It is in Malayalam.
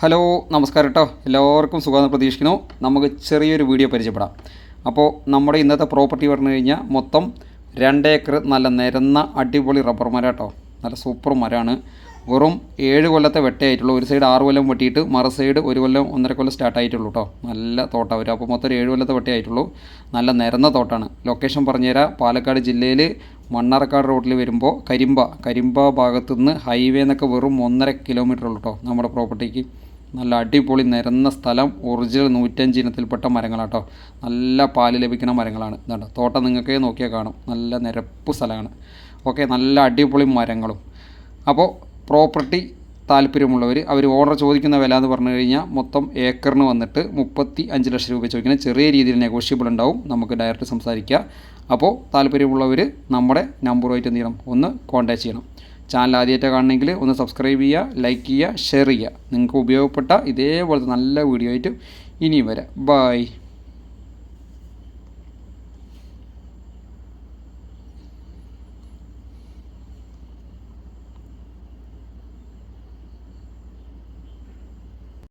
ഹലോ നമസ്കാരം കേട്ടോ എല്ലാവർക്കും സുഖമെന്ന് പ്രതീക്ഷിക്കുന്നു. നമുക്ക് ചെറിയൊരു വീഡിയോ പരിചയപ്പെടാം. അപ്പോൾ നമ്മുടെ ഇന്നത്തെ പ്രോപ്പർട്ടി പറഞ്ഞു കഴിഞ്ഞാൽ മൊത്തം രണ്ട് ഏക്കർ നല്ല നിരന്ന അടിപൊളി റബ്ബർ മരം കേട്ടോ നല്ല സൂപ്പർ മരമാണ്. വെറും ഏഴ് കൊല്ലത്തെ വെട്ടയായിട്ടുള്ളൂ. ഒരു സൈഡ് ആറ് കൊല്ലം വെട്ടിയിട്ട് മറ സൈഡ് ഒരു കൊല്ലം ഒന്നര കൊല്ലം സ്റ്റാർട്ട് ആയിട്ടുള്ളൂ കേട്ടോ നല്ല തോട്ടം വരും അപ്പോൾ മൊത്തം ഏഴ് കൊല്ലത്തെ വെട്ടയായിട്ടുള്ളൂ. നല്ല നിരന്ന തോട്ടാണ്. ലൊക്കേഷൻ പറഞ്ഞുതരാം പാലക്കാട് ജില്ലയിൽ മണ്ണാർക്കാട് റോഡിൽ വരുമ്പോൾ കരിമ്പ. കരിമ്പ ഭാഗത്തുനിന്ന് ഹൈവേ എന്നൊക്കെ വെറും ഒന്നര കിലോമീറ്റർ ഉള്ളൂ കേട്ടോ നമ്മുടെ പ്രോപ്പർട്ടിക്ക് നല്ല അടിപൊളി നിരന്ന സ്ഥലം ഒറിജിനൽ നൂറ്റഞ്ച് ഇനത്തിൽപ്പെട്ട മരങ്ങളാട്ടോ. നല്ല പാൽ ലഭിക്കുന്ന മരങ്ങളാണ്. ഇതുണ്ട് തോട്ടം നിങ്ങൾക്ക് നോക്കിയാൽ കാണും. നല്ല നിരപ്പ് സ്ഥലമാണ്. ഓക്കെ നല്ല അടിപൊളി മരങ്ങളും. അപ്പോൾ പ്രോപ്പർട്ടി താല്പര്യമുള്ളവർ അവർ ഓർഡർ ചോദിക്കുന്ന വില എന്ന് പറഞ്ഞു കഴിഞ്ഞാൽ മൊത്തം ഏക്കറിന് വന്നിട്ട് മുപ്പത്തി അഞ്ച് ലക്ഷം രൂപ ചോദിക്കുന്നത് ചെറിയ രീതിയിൽ നെഗോഷ്യബിൾ ഉണ്ടാവും. നമുക്ക് ഡയറക്റ്റ് സംസാരിക്കുക അപ്പോൾ താല്പര്യമുള്ളവർ നമ്മുടെ നമ്പറുമായിട്ട് എന്ത് ചെയ്യണം? ഒന്ന് കോൺടാക്റ്റ് ചെയ്യണം. ചാനൽ ആദ്യമായിട്ട് കാണണമെങ്കിൽ ഒന്ന് സബ്സ്ക്രൈബ് ചെയ്യുക ലൈക്ക് ചെയ്യുക ഷെയർ ചെയ്യുക. നിങ്ങൾക്ക് ഉപയോഗപ്പെട്ട ഇതേപോലത്തെ നല്ല വീഡിയോ ആയിട്ട് ഇനിയും വരാം. ബായ്